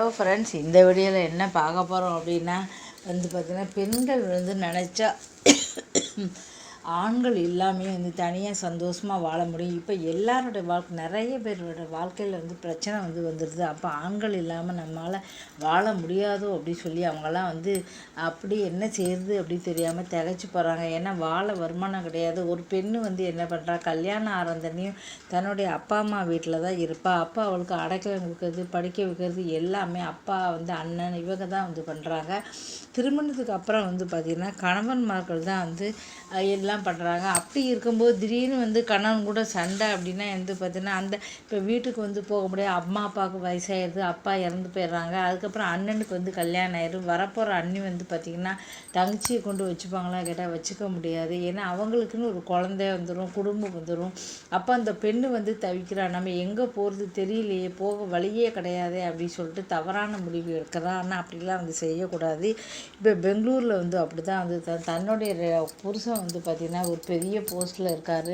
Hello friends இந்த வீடியோவில் என்ன பார்க்க போகிறோம் அப்படின்னா வந்து பார்த்திங்கன்னா பெண்கள் வந்து நினச்சா ஆண்கள் எல்லாமே வந்து தனியாக சந்தோஷமாக வாழ முடியும். இப்போ எல்லாரோட வாழ்க்கை நிறைய பேரோட வாழ்க்கையில் வந்து பிரச்சனை வந்து வந்துடுது. அப்போ ஆண்கள் இல்லாமல் நம்மளால் வாழ முடியாதோ அப்படின்னு சொல்லி அவங்களாம் வந்து அப்படி என்ன செய்யுது அப்படின்னு தெரியாமல் திகைச்சு போகிறாங்க ஏன்னா வாழ வருமானம் கிடையாது. ஒரு பெண்ணு வந்து என்ன பண்ணுறா கல்யாணம் ஆரந்தனையும் தன்னுடைய அப்பா அம்மா வீட்டில் தான் இருப்பா. அப்பா அவளுக்கு அடைக்கலம் கொடுக்கறது படிக்க வைக்கிறது எல்லாமே அப்பா வந்து அண்ணன் இவங்க தான் வந்து பண்ணுறாங்க திருமணத்துக்கு அப்புறம் வந்து பார்த்திங்கன்னா கணவன்மார்கள் தான் வந்து எல்லாம் பண்ணுறாங்க அப்படி இருக்கும்போது திடீர்னு வந்து கணவன் கூட சண்டை அப்படின்னா வந்து பார்த்தீங்கன்னா அந்த இப்போ வீட்டுக்கு வந்து போக முடியாது. அம்மா அப்பாவுக்கு வயசாகிடுது அப்பா இறந்து போயிடுறாங்க. அதுக்கப்புறம் அண்ணனுக்கு வந்து கல்யாணம் ஆயிடும் வரப்போகிற அண்ணி வந்து பார்த்திங்கன்னா தங்கச்சியை கொண்டு வச்சுப்பாங்களா கேட்டால் வச்சுக்க முடியாது. ஏன்னா அவங்களுக்குன்னு ஒரு குழந்தை வந்துடும் குடும்பம் வந்துடும் அப்போ அந்த பெண்ணு வந்து தவிக்கிறா நம்ம எங்கே போகிறது தெரியலையே போக வழியே கிடையாது அப்படின்னு சொல்லிட்டு தவறான முடிவு எடுக்கிறான் ஆனால் அப்படிலாம் வந்து செய்யக்கூடாது. இப்போ பெங்களூரில் வந்து அப்படி தான் வந்து த தன்னுடைய புருஷன் வந்து பார்த்திங்கன்னா பார்த்திங்கன்னா ஒரு பெரிய போஸ்ட்டில் இருக்கார்.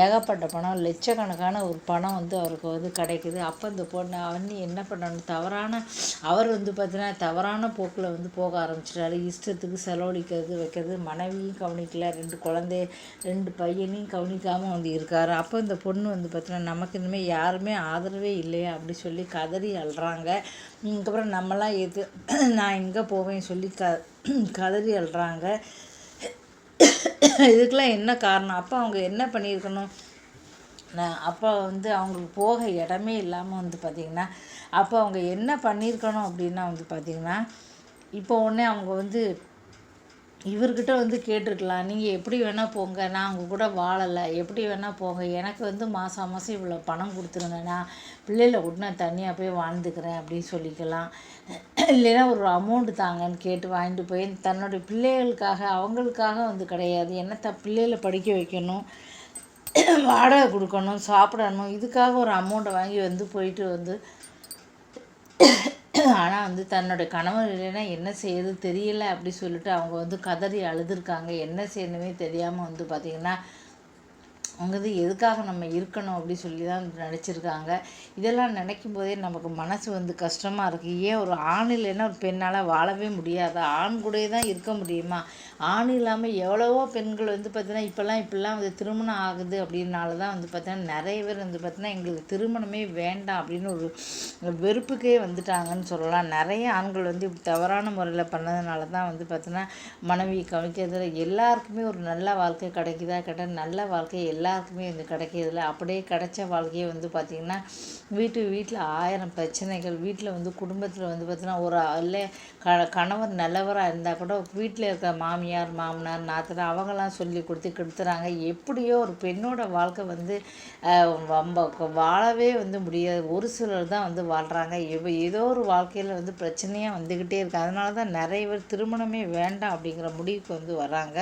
ஏகப்பட்ட பணம் லட்சக்கணக்கான ஒரு பணம் வந்து அவருக்கு வந்து கிடைக்குது. அப்போ இந்த பொண்ணு அவனி என்ன பண்ணணும்? தவறான அவர் வந்து பார்த்தீங்கன்னா தவறான போக்கில் வந்து போக ஆரம்பிச்சிட்டாரு. இஷ்டத்துக்கு செலவழிக்கிறது வைக்கிறது மனைவியும் கவனிக்கல. ரெண்டு குழந்தை ரெண்டு பையனையும் கவனிக்காமல் வந்து இருக்கார். அப்போ இந்த பொண்ணு வந்து பார்த்தீங்கன்னா நமக்கு இனிமேல் யாருமே ஆதரவே இல்லையா அப்படி சொல்லி கதறி அழுறாங்க. அதுக்கப்புறம் நம்மளாம் எது நான் எங்கே போவேன் சொல்லி க கதறி அழுறாங்க. இதுக்கெலாம் என்ன காரணம்? அப்போ அவங்க என்ன பண்ணியிருக்கணும்? அப்போ வந்து அவங்களுக்கு போக இடமே இல்லாமல் வந்து பார்த்திங்கன்னா அப்போ அவங்க என்ன பண்ணியிருக்கணும் அப்படின்னா வந்து பார்த்திங்கன்னா இப்போ உடனே அவங்க வந்து இவர்கிட்ட வந்து கேட்டிருக்கலாம். நீங்கள் எப்படி வேணால் போங்க. நான் உங்கள் கூட வாழலை. எப்படி வேணால் போங்க. எனக்கு வந்து மாதம் மாதம் இவ்வளோ பணம் கொடுத்துருங்க நான் பிள்ளைகளை கூட நான் தனியாக போய் வாழ்ந்துக்கிறேன் அப்படின்னு சொல்லிக்கலாம். இல்லைன்னா ஒரு அமௌண்ட்டு தாங்கன்னு கேட்டு வாங்கிட்டு போய் தன்னுடைய பிள்ளைகளுக்காக அவங்களுக்காக வந்து கிடையாது. என்னத்த பிள்ளைகளை படிக்க வைக்கணும்? வாடகை கொடுக்கணும் சாப்பிடணும். இதுக்காக ஒரு அமௌண்ட்டை வாங்கி வந்து போயிட்டு வந்து ஆனால் வந்து தன்னோட கணவர் இல்லைன்னா என்ன செய்யறது தெரியல அப்படி சொல்லிட்டு அவங்க வந்து கதறி அழுதுருக்காங்க. என்ன செய்யணுமே தெரியாமல் வந்து பார்த்திங்கன்னா அவங்க வந்து எதுக்காக நம்ம இருக்கணும் அப்படி சொல்லி தான் நினச்சிருக்காங்க. இதெல்லாம் நினைக்கும் போதே நமக்கு மனசு வந்து கஷ்டமாக இருக்குது ஏன் ஒரு ஆண் இல்லைன்னா ஒரு பெண்ணால் வாழவே முடியாது. ஆண் கூட தான் இருக்க முடியுமா? ஆண் இல்லாமல் எவ்வளவோ பெண்கள் வந்து பார்த்தீங்கன்னா இப்போல்லாம் இப்படிலாம் வந்து திருமணம் ஆகுது அப்படின்னால தான் வந்து பார்த்தீங்கன்னா நிறைய பேர் வந்து பார்த்தீங்கன்னா எங்களுக்கு திருமணமே வேண்டாம் அப்படின்னு ஒரு வெறுப்புக்கே வந்துட்டாங்கன்னு சொல்லலாம். நிறைய ஆண்கள் வந்து இப்படி தவறான முறையில் பண்ணதுனால தான் வந்து பார்த்தீங்கன்னா மனைவி கவிக்கிறதுல எல்லாருக்குமே ஒரு நல்ல வாழ்க்கை கிடைக்குதா? கேட்டால் நல்ல வாழ்க்கை எல்லாருக்குமே வந்து கிடைக்கிறதில்ல. அப்படியே கிடைச்ச வாழ்க்கையை வந்து பார்த்திங்கன்னா வீட்டு வீட்டில் ஆயிரம் பிரச்சனைகள். வீட்டில் வந்து குடும்பத்தில் வந்து பார்த்திங்கன்னா ஒரு இல்லை க கணவர் நல்லவராக இருந்தால் கூட வீட்டில் இருக்கிற மாமியார் மாமனார் நாத்தனார் அவங்களாம் சொல்லி கொடுத்து கெடுத்துறாங்க. எப்படியோ ஒரு பெண்ணோட வாழ்க்கை வந்து ரொம்ப வாழவே வந்து முடியாது. ஒரு சிலர் தான் வந்து வாழ்கிறாங்க ஏதோ ஒரு வாழ்க்கையில் வந்து பிரச்சனையாக வந்துக்கிட்டே இருக்குது அதனால தான் நிறைய பேர் திருமணமே வேண்டாம் அப்படிங்கிற முடிவுக்கு வந்து வராங்க.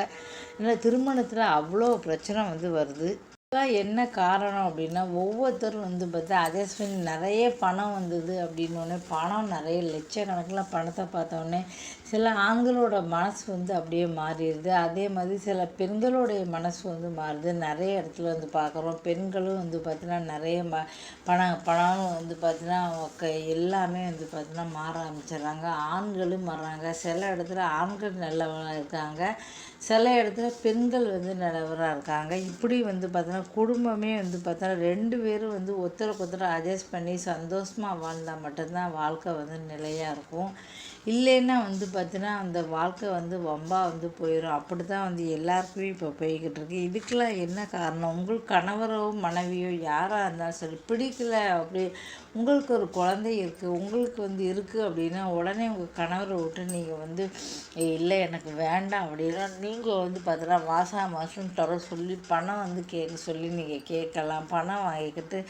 இல்லை திருமணத்தில் அவ்வளோ பிரச்சனை வந்து வருது. இதெல்லாம் என்ன காரணம் அப்படின்னா ஒவ்வொருத்தரும் வந்து பார்த்தா அதே சமயம் நிறைய பணம் வந்தது அப்படின்னோடனே பணம் நிறைய லட்சக்கணக்கில் பணத்தை பார்த்தோன்னே சில ஆண்களோட மனசு வந்து அப்படியே மாறிடுது. அதே மாதிரி சில பெண்களுடைய மனசு வந்து மாறுது. நிறைய இடத்துல வந்து பார்க்குறோம். பெண்களும் வந்து பார்த்தீங்கன்னா நிறைய ம பணம் பணம் வந்து பார்த்தீங்கன்னா எல்லாமே வந்து பார்த்தீங்கன்னா மாற ஆரம்பிச்சிடுறாங்க. ஆண்களும் மாறுறாங்க சில இடத்துல ஆண்கள் நல்லவராக இருக்காங்க. சில இடத்துல பெண்கள் வந்து நல்லவராக இருக்காங்க. இப்படி வந்து பார்த்தீங்கன்னா குடும்பமே வந்து பார்த்தோன்னா ரெண்டு பேரும் வந்து ஒருத்தருக்கு ஒருத்தர் அட்ஜஸ்ட் பண்ணி சந்தோஷமாக வாழ்ந்தால் மட்டும்தான் வாழ்க்கை வந்து நிலையாக இருக்கும். இல்லைன்னா வந்து பார்த்தினா அந்த வாழ்க்கை வந்து வம்பாக வந்து போயிடும் அப்படி தான் வந்து எல்லாருக்குமே இப்போ போய்கிட்டு இருக்கு. இதுக்கெல்லாம் என்ன காரணம்? உங்கள் கணவரோ மனைவியோ யாராக இருந்தாலும் சரி பிடிக்கல அப்படி உங்களுக்கு ஒரு குழந்தை இருக்குது உங்களுக்கு வந்து இருக்குது அப்படின்னா உடனே உங்கள் கணவரை விட்டு நீங்கள் வந்து இல்லை எனக்கு வேண்டாம் அப்படின்னா நீங்கள் வந்து பார்த்தீங்கன்னா மாதம் மாதம் தர சொல்லி பணம் வந்து கேட்க சொல்லி நீங்கள் கேட்கலாம். பணம் வாங்கிக்கிட்டு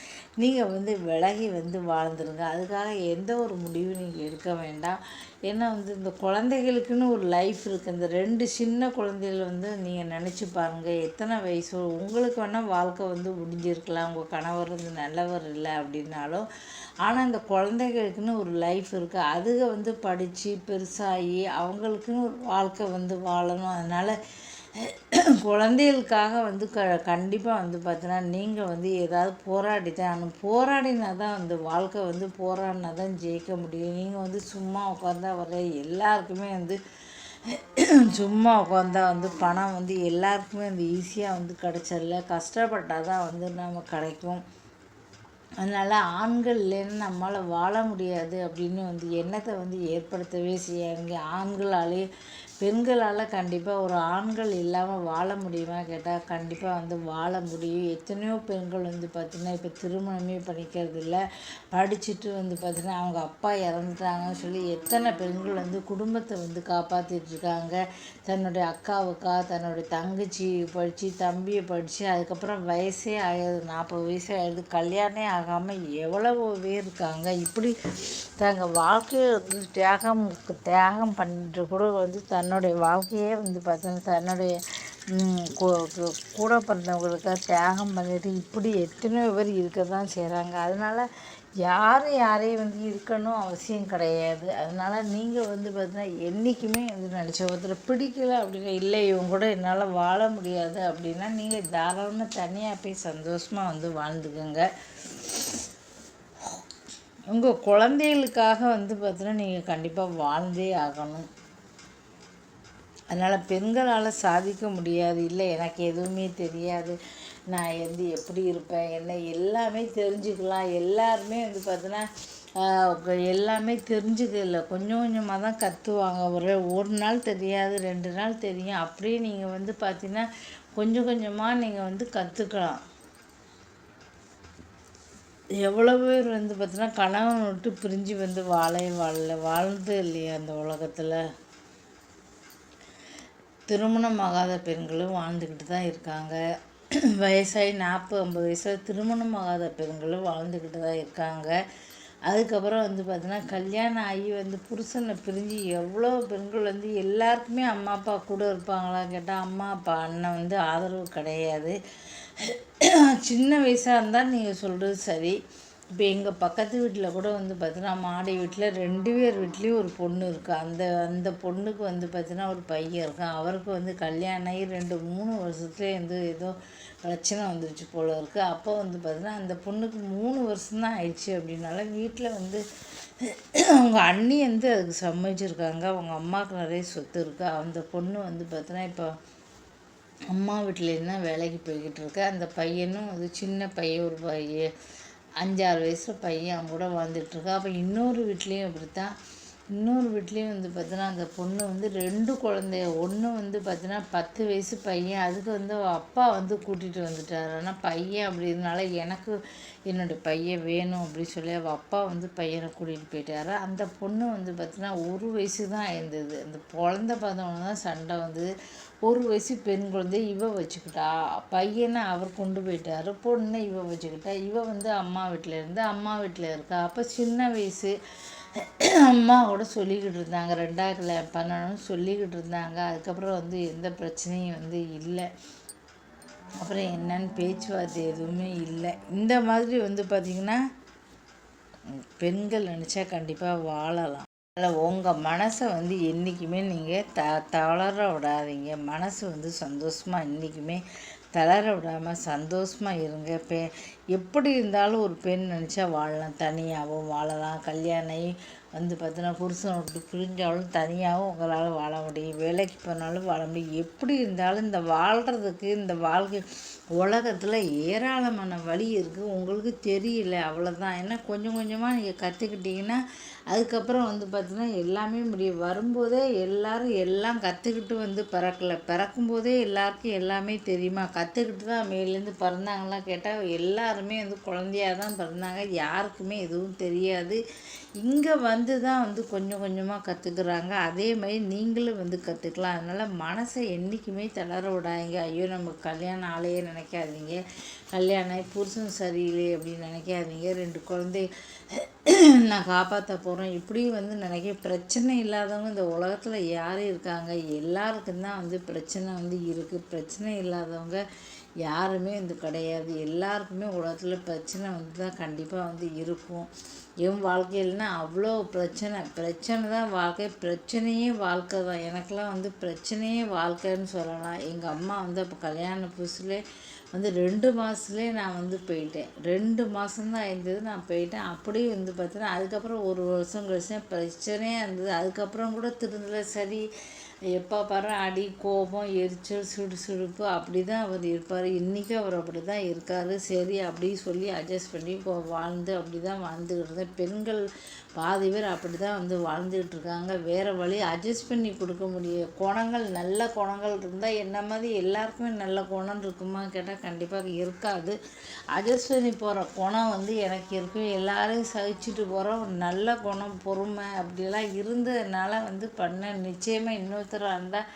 நீங்கள் வந்து விலகி வந்து வாழ்ந்துருங்க. அதுக்காக எந்த ஒரு முடிவும் நீங்கள் எடுக்க வேண்டாம். ஏன்னா வந்து இந்த குழந்தைகளுக்குன்னு ஒரு லைஃப் இருக்குது இந்த ரெண்டு சின்ன குழந்தைகள் வந்து நீங்கள் நினச்சி பாருங்கள் எத்தனை வயசு? உங்களுக்கு வேணால் வாழ்க்கை வந்து முடிஞ்சிருக்கலாம். உங்கள் கணவர் வந்து நல்லவர் இல்லை அப்படின்னாலும் ஆனால் இந்த குழந்தைகளுக்குன்னு ஒரு லைஃப் இருக்குது அதுக வந்து படித்து பெருசாகி அவங்களுக்குன்னு ஒரு வாழ்க்கை வந்து வாழணும். அதனால் குழந்தைகளுக்காக வந்து க கண்டிப்பாக வந்து பார்த்தீங்கன்னா நீங்கள் வந்து ஏதாவது போராடி தான் ஆனால் போராடினா தான் வந்து வாழ்க்கை வந்து போராடினா தான் ஜெயிக்க முடியும். நீங்கள் வந்து சும்மா உட்காந்தா வர எல்லாருக்குமே வந்து சும்மா உட்காந்தா வந்து பணம் வந்து எல்லாருக்குமே வந்து ஈஸியாக வந்து கிடச்சிடல கஷ்டப்பட்டால் தான் வந்து நம்ம கிடைக்கும். அதனால் ஆண்கள் இல்லைன்னு நம்மளால் வாழ முடியாது அப்படின்னு வந்து எண்ணத்தை வந்து ஏற்படுத்தவே செய்யாங்க ஆண்களாலே பெண்களால் கண்டிப்பாக ஒரு ஆண்கள் இல்லாமல் வாழ முடியுமா கேட்டால் கண்டிப்பாக வந்து வாழ முடியும். எத்தனையோ பெண்கள் வந்து பார்த்திங்கன்னா இப்போ திருமணமே பண்ணிக்கிறது இல்லை படிச்சுட்டு வந்து பார்த்திங்கன்னா அவங்க அப்பா இறந்துட்டாங்கன்னு சொல்லி எத்தனை பெண்கள் வந்து குடும்பத்தை வந்து காப்பாற்றிட்டுருக்காங்க தன்னுடைய அக்காவுக்கா தன்னுடைய தங்கச்சி படித்து தம்பியை படித்து அதுக்கப்புறம் வயசே ஆகிடுது நாற்பது வயசே ஆகிடுது கல்யாணமே ஆகாமல் எவ்வளவோ பேர் இருக்காங்க. இப்படி தங்கள் வாழ்க்கையை வந்து தியாகம் தியாகம் பண்ணிட்டு கூட வந்து தன் தன்னுடைய வாழ்க்கையே வந்து பார்த்தோன்னா தன்னுடைய கூட பிறந்தவங்களுக்காக தியாகம் பண்ணிட்டு இப்படி எத்தனையோ பேர் இருக்க தான் செய்கிறாங்க அதனால் யாரும் யாரையும் வந்து இருக்கணும் அவசியம் கிடையாது. அதனால் நீங்கள் வந்து பார்த்தீங்கன்னா என்றைக்குமே வந்து நினச்ச ஒருத்தர் பிடிக்கல அப்படின்னா இல்லை இவங்க கூட என்னால் வாழ முடியாது அப்படின்னா நீங்கள் தாராளமாக தனியாக போய் சந்தோஷமாக வந்து வாழ்ந்துக்கோங்க. உங்கள் குழந்தைகளுக்காக வந்து பார்த்தீங்கன்னா நீங்கள் கண்டிப்பாக வாழ்ந்தே ஆகணும். அதனால் பெண்களால் சாதிக்க முடியாது. இல்லை எனக்கு எதுவுமே தெரியாது. நான் வந்து எப்படி இருப்பேன் என்ன எல்லாமே தெரிஞ்சுக்கலாம். எல்லாருமே வந்து பார்த்தோன்னா எல்லாமே தெரிஞ்சுக்கல கொஞ்சம் கொஞ்சமாக தான் கற்றுவாங்க ஒரு ஒரு நாள் தெரியாது ரெண்டு நாள் தெரியும். அப்படியே நீங்கள் வந்து பார்த்தீங்கன்னா கொஞ்சம் கொஞ்சமாக நீங்கள் வந்து கற்றுக்கலாம் எவ்வளோ பேர் வந்து பார்த்தீங்கன்னா கணவன் விட்டு பிரிஞ்சு வந்து வாழை வாழல. வாழ்ந்து இல்லையா அந்த உலகத்தில்? திருமணமாகாத பெண்களும் வாழ்ந்துக்கிட்டு தான் இருக்காங்க. வயசாகி நாற்பது ஐம்பது வயசில் திருமணமாகாத பெண்களும் வாழ்ந்துக்கிட்டு தான் இருக்காங்க. அதுக்கப்புறம் வந்து பார்த்திங்கன்னா கல்யாணம் ஆகி வந்து புருஷனை பிரிஞ்சு எவ்வளோ பெண்கள் வந்து எல்லாருக்குமே அம்மா அப்பா கூட இருப்பாங்களா கேட்டால் அம்மா அப்பா அண்ணன் வந்து ஆதரவு கிடையாது. சின்ன வயசாக இருந்தால் நீங்கள் சொல்கிறது சரி. இப்போ எங்கள் பக்கத்து வீட்டில் கூட வந்து பார்த்தீங்கன்னா மாடி வீட்டில் ரெண்டு பேர் வீட்லேயும் ஒரு பொண்ணு இருக்குது அந்த அந்த பொண்ணுக்கு வந்து பார்த்தீங்கன்னா ஒரு பையன் இருக்கான். அவருக்கு வந்து கல்யாணம் ஆகி ரெண்டு மூணு வருஷத்துலேயே வந்து ஏதோ பிரச்சனை வந்துருச்சு போல் இருக்குது அப்போ வந்து பார்த்தீங்கன்னா அந்த பொண்ணுக்கு மூணு வருஷம்தான் ஆயிடுச்சு அப்படின்னால வீட்டில் வந்து அவங்க அண்ணி வந்து அதுக்கு சம்மதிச்சிருக்காங்க. அவங்க அம்மாவுக்கு நிறைய சொத்து இருக்குது அந்த பொண்ணு வந்து பார்த்தீங்கன்னா இப்போ அம்மா வீட்டிலேருந்து தான் வேலைக்கு போய்கிட்டு இருக்கு? அந்த பையனும் அது சின்ன பையன் ஒரு பையன். அஞ்சாறு வயசு பையன் கூட வாழ்ந்துட்டுருக்கா அப்போ இன்னொரு வீட்லேயும் அப்படித்தான். இன்னொரு வீட்லேயும் வந்து பார்த்தோன்னா அந்த பொண்ணு வந்து ரெண்டு குழந்தைய ஒன்று வந்து பார்த்தீங்கன்னா பத்து வயசு பையன். அதுக்கு வந்து அப்பா வந்து கூட்டிகிட்டு வந்துட்டார். ஆனால் பையன் அப்படினால எனக்கு என்னுடைய பையன் வேணும் அப்படின்னு சொல்லி அவள் அப்பா வந்து பையனை கூட்டிகிட்டு போயிட்டாரு. அந்த பொண்ணு வந்து பார்த்தீங்கன்னா ஒரு வயசு தான் இருந்தது. அந்த குழந்த பார்த்தவொன்னே தான் சண்டை வந்தது ஒரு வயசு பெண் குழந்தைய இவ வச்சுக்கிட்டா பையனை அவர் கொண்டு போயிட்டார் பொண்ணை இவ வச்சுக்கிட்டா இவ வந்து அம்மா வீட்டில் இருந்து அம்மா வீட்டில் இருக்கா. அப்போ சின்ன வயசு அம்மாவோட சொல்லிக்கிட்டு இருந்தாங்க. ரெண்டாவது பண்ணணும்னு சொல்லிக்கிட்டு இருந்தாங்க. அதுக்கப்புறம் வந்து எந்த பிரச்சனையும் வந்து இல்லை. அப்புறம் என்னன்னு பேச்சுவார்த்தை எதுவுமே இல்லை. இந்த மாதிரி வந்து பார்த்திங்கன்னா பெண்கள் நினச்சா கண்டிப்பாக வாழலாம். அதில் உங்கள் மனசை வந்து என்றைக்குமே நீங்கள் த தளர விடாதீங்க. மனசு வந்து சந்தோஷமாக என்றைக்குமே தளர விடாமல் சந்தோஷமாக இருங்க. பெ எப்படி இருந்தாலும் ஒரு பெண் நினச்சா வாழலாம். தனியாகவும் வாழலாம். கல்யாணம் வந்து பார்த்தீங்கன்னா புருஷனை விட்டு பிரிஞ்சாலும் தனியாகவும் உங்களால் வாழ முடியும். வேலைக்கு போனாலும் வாழ முடியும். எப்படி இருந்தாலும் இந்த வாழ்கிறதுக்கு இந்த வாழ்க்கை உலகத்தில் ஏராளமான வழி இருக்குது உங்களுக்கு தெரியல அவ்வளோதான் ஏன்னா கொஞ்சம் கொஞ்சமாக நீங்கள் கற்றுக்கிட்டிங்கன்னா அதுக்கப்புறம் வந்து பார்த்திங்கன்னா எல்லாமே முடியும். வரும்போதே எல்லோரும் எல்லாம் கற்றுக்கிட்டு வந்து பிறக்கல. பிறக்கும்போதே எல்லாருக்கும் எல்லாமே தெரியுமா? கற்றுக்கிட்டு தான் மேலேருந்து பிறந்தாங்களாம் கேட்டால் எல்லாருமே வந்து குழந்தையாக தான் பிறந்தாங்க. யாருக்குமே எதுவும் தெரியாது. இங்கே வந்து தான் வந்து கொஞ்சம் கொஞ்சமாக கற்றுக்குறாங்க அதே மாதிரி நீங்களும் வந்து கற்றுக்கலாம் அதனால் மனசை என்றைக்குமே தளர விடாதீங்க. ஐயோ நம்ம கல்யாணம் ஆலையே நினைக்காதீங்க. கல்யாணம் புருஷன் சரியில்லை அப்படின்னு நினைக்காதீங்க. ரெண்டு குழந்தை நான் காப்பாற்ற போகிறேன் இப்படி வந்து நினைக்க பிரச்சனை இல்லாதவங்க இந்த உலகத்தில் யார் இருக்காங்க? எல்லாருக்கும் தான் வந்து பிரச்சனை வந்து இருக்குது பிரச்சனை இல்லாதவங்க யாருமே வந்து கிடையாது. எல்லாருக்குமே உலகத்தில் பிரச்சனை வந்து தான் கண்டிப்பாக வந்து இருக்கும். என் வாழ்க்கையில்னா அவ்வளோ பிரச்சனை. பிரச்சனை தான் வாழ்க்கை. பிரச்சனையே வாழ்க்கை தான். எனக்கெலாம் வந்து பிரச்சனையே வாழ்க்கைன்னு சொல்லலாம். எங்கள் அம்மா வந்து அப்போ கல்யாண புதுசுலே வந்து ரெண்டு மாதத்துலேயே நான் வந்து போயிட்டேன். ரெண்டு மாதம்தான் இருந்தது நான் போயிட்டேன். அப்படியே வந்து பார்த்தீங்கன்னா அதுக்கப்புறம் ஒரு வருஷம் கழிச்சு பிரச்சனையாக இருந்தது. அதுக்கப்புறம் கூட திருந்தல. சரி எப்போ பாரு அடி கோபம் எரிச்சல் சுடுசுடுப்பு அப்படி தான் அவர் இருப்பார். இன்றைக்கும் அவர் அப்படி தான் இருக்கார். சரி அப்படி சொல்லி அட்ஜஸ்ட் பண்ணி வாழ்ந்து அப்படி தான் வாழ்ந்துக்கிட்டு இருந்தேன் பெண்கள் பாதி பேர் அப்படி தான் வந்து வாழ்ந்துக்கிட்டு இருக்காங்க. வேறு வழி அட்ஜஸ்ட் பண்ணி கொடுக்க முடியும் குணங்கள் நல்ல குணங்கள் இருந்தால் என்ன மாதிரி எல்லாருக்குமே நல்ல குணம் இருக்குமா கேட்டால் கண்டிப்பாக இருக்காது. அட்ஜஸ்ட் பண்ணி போகிற குணம் வந்து எனக்கு இருக்கும் எல்லாரையும் சகிச்சுட்டு போகிற நல்ல குணம் பொறுமை அப்படிலாம் இருந்ததுனால வந்து பண்ண நிச்சயமாக இன்னும் இன்னொருத்தராக இருந்தால்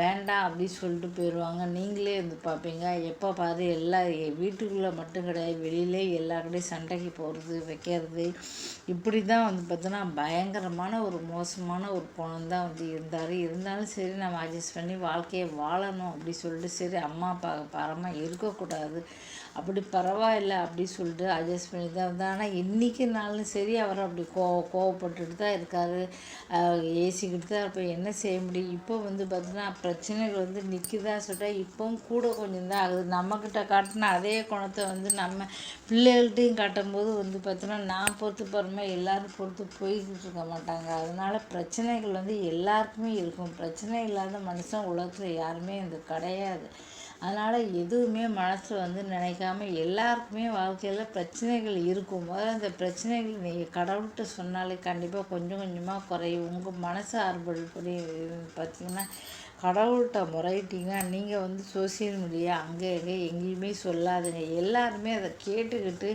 வேண்டாம் அப்படின்னு சொல்லிட்டு போயிடுவாங்க நீங்களே வந்து பார்ப்பீங்க. எப்போ பாரு எல்லா வீட்டுக்குள்ளே மட்டும் கிடையாது. வெளியிலே கடையும் சண்டைக்கு போகிறது வைக்கிறது. இப்படி தான் வந்து பார்த்தோன்னா பயங்கரமான ஒரு மோசமான ஒரு குணம் தான் வந்து இருந்தார். இருந்தாலும் சரி நம்ம அட்ஜஸ்ட் பண்ணி வாழ்க்கையை வாழணும் அப்படி சொல்லிட்டு சரி அம்மா அப்பா பரமாக இருக்கக்கூடாது. அப்படி பரவாயில்ல அப்படி சொல்லிட்டு அட்ஜஸ்ட் பண்ணி தான் வந்தேன் ஆனால் இன்றைக்கி நாளும் சரி அவர் அப்படி கோ கோவப்பட்டுட்டு தான் இருக்கார். ஏசிக்கிட்டு தான் இருப்போம் என்ன செய்ய முடியும்? இப்போ வந்து பார்த்தீங்கன்னா பிரச்சனைகள் வந்து நிற்கிதான் சொல்லிட்டா இப்போவும் கூட கொஞ்சம் தான் ஆகுது. நம்மக்கிட்ட காட்டின அதே குணத்தை வந்து நம்ம பிள்ளைகள்கிட்டையும் காட்டும்போது வந்து பார்த்தோன்னா நான் பொறுத்து போகிறோமே எல்லோரும் பொறுத்து போய்கிட்டு இருக்க மாட்டாங்க. அதனால் பிரச்சனைகள் வந்து எல்லாருக்குமே இருக்கும். பிரச்சனை இல்லாத மனுஷன் உலகத்தில் யாருமே வந்து கிடையாது. அதனால் எதுவுமே மனசில் வந்து நினைக்காம எல்லாருக்குமே வாழ்க்கையில் பிரச்சனைகள் இருக்கும். முதல்ல அந்த பிரச்சனைகள் நீங்கள் கடவுள்கிட்ட சொன்னாலே கண்டிப்பாக கொஞ்சம் கொஞ்சமாக குறையும். உங்கள் மனசு ஆறுபடி பார்த்திங்கன்னா கடவுள்கிட்ட முறையிட்டிங்கன்னா நீங்கள் வந்து சோசியல் மீடியா அங்கே எங்கே எங்கேயுமே சொல்லாதுங்க. எல்லாருமே அதை கேட்டுக்கிட்டு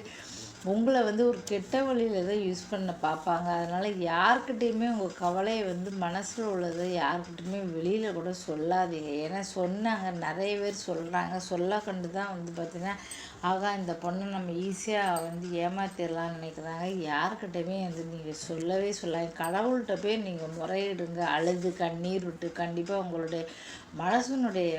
உங்களை வந்து ஒரு கெட்ட வழியில் தான் யூஸ் பண்ண பார்ப்பாங்க. அதனால் யாருக்கிட்டேயுமே உங்கள் கவலையை வந்து மனசில் உள்ளதை யார்கிட்டையுமே வெளியில் கூட சொல்லாதீங்க. ஏன்னா சொன்னாங்க நிறைய பேர் சொல்கிறாங்க சொல்ல கண்டு தான் வந்து பார்த்திங்கன்னா ஆகா இந்த பொண்ணை நம்ம ஈஸியாக வந்து ஏமாத்திடலாம்னு நினைக்கிறாங்க. யார்கிட்டையுமே வந்து நீங்கள் சொல்லவே சொல்லாங்க கடவுள்கிட்ட போய் நீங்கள் முறையிடுங்க. அழுது கண்ணீர் விட்டு கண்டிப்பாக உங்களுடைய மனசனுடைய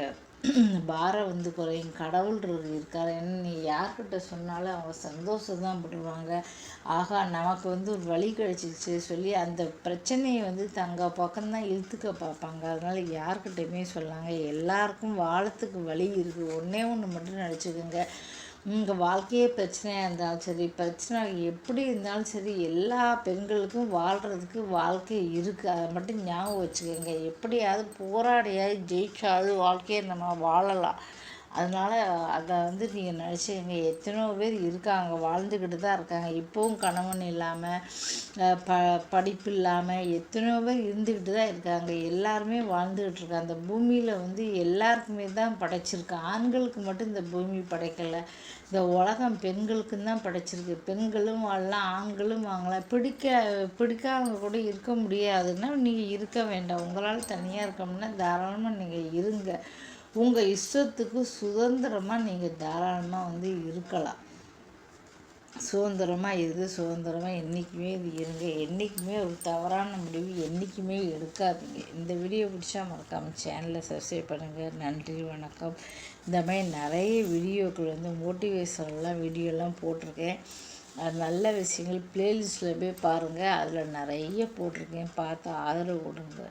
பாரம் வந்து குறையும் கடவுள் இருக்கார். என்ன நீ யார்கிட்ட சொன்னாலும் அவங்க சந்தோஷம் தான் படுவாங்க. ஆகா நமக்கு வந்து ஒரு வழி கிடச்சிச்சு சொல்லி அந்த பிரச்சனையை வந்து தங்க பக்கம்தான் இழுத்துக்க பார்ப்பாங்க. அதனால் யார்கிட்டையுமே சொல்லாங்க. எல்லாருக்கும் வாழத்துக்கு வழி இருக்குது ஒன்றே ஒன்று மட்டும் நினச்சிக்கோங்க. உங்கள் வாழ்க்கையே பிரச்சனையாக இருந்தாலும் சரி பிரச்சனை எப்படி இருந்தாலும் சரி எல்லா பெண்களுக்கும் வாழ்கிறதுக்கு வாழ்க்கை இருக்குது அதை மட்டும் ஞாபகம் வச்சுக்கோங்க. எப்படியாவது போராடியாவது ஜெயிச்சாவது வாழ்க்கையை நம்ம வாழலாம். அதனால் அதை வந்து நீங்கள் நினச்சிங்க எத்தனையோ பேர் இருக்காங்க வாழ்ந்துக்கிட்டு தான் இருக்காங்க. இப்போவும் கணவன் இல்லாமல் ப படிப்பு இல்லாமல் எத்தனையோ பேர் இருந்துக்கிட்டு தான் இருக்காங்க. எல்லாருமே வாழ்ந்துக்கிட்டு இருக்காங்க. அந்த பூமியில் வந்து எல்லாருக்குமே தான் படைச்சிருக்கு. ஆண்களுக்கு மட்டும் இந்த பூமி படைக்கலை. இந்த உலகம் பெண்களுக்கும் தான் படைச்சிருக்கு. பெண்களும் வாழலாம் ஆண்களும் வாங்கலாம். பிடிக்க பிடிக்காதவங்க கூட இருக்க முடியாதுன்னா நீங்கள் இருக்க வேண்டாம். உங்களால் தனியாக இருக்கோம்னா தாராளமாக நீங்கள் இருங்க. உங்கள் இஷ்டத்துக்கு சுதந்திரமாக நீங்கள் தாராளமாக வந்து இருக்கலாம். சுதந்திரமாக இருந்து சுதந்திரமாக என்றைக்குமே இது இருங்க. என்றைக்குமே ஒரு தவறான முடிவு என்றைக்குமே எடுக்காதீங்க. இந்த வீடியோ பிடிச்சா மறக்காமல் சேனலை சப்ஸ்கிரைப் பண்ணுங்கள் நன்றி வணக்கம். இந்த மாதிரி நிறைய வீடியோக்கள் வந்து மோட்டிவேஷனெலாம் வீடியோலாம் போட்டிருக்கேன். அது நல்ல விஷயங்கள் ப்ளேலிஸ்ட்டில் போய் பாருங்கள் அதில் நிறைய போட்டிருக்கேன். பார்த்து ஆதரவு கொடுங்க.